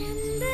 and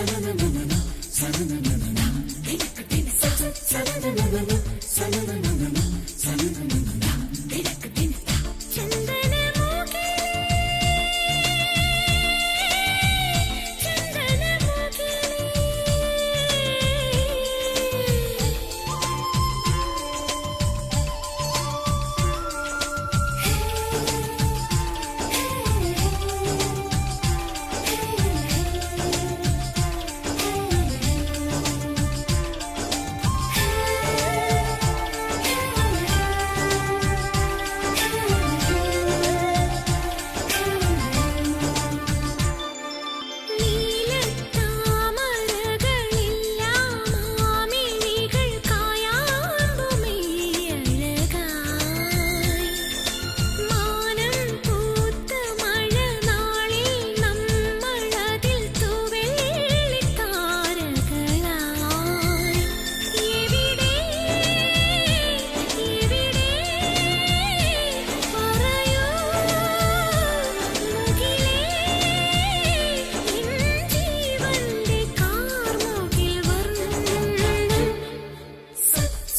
సనన నన సనన నన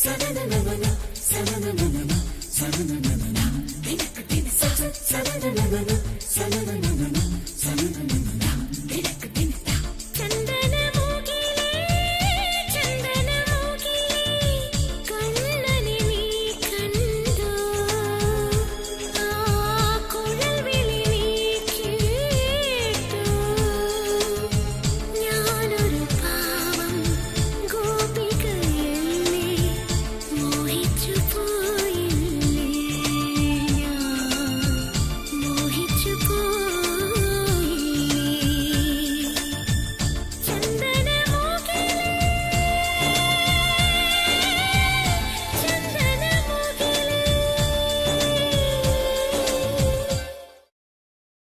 సనన Namana సనన Namana సనన Namana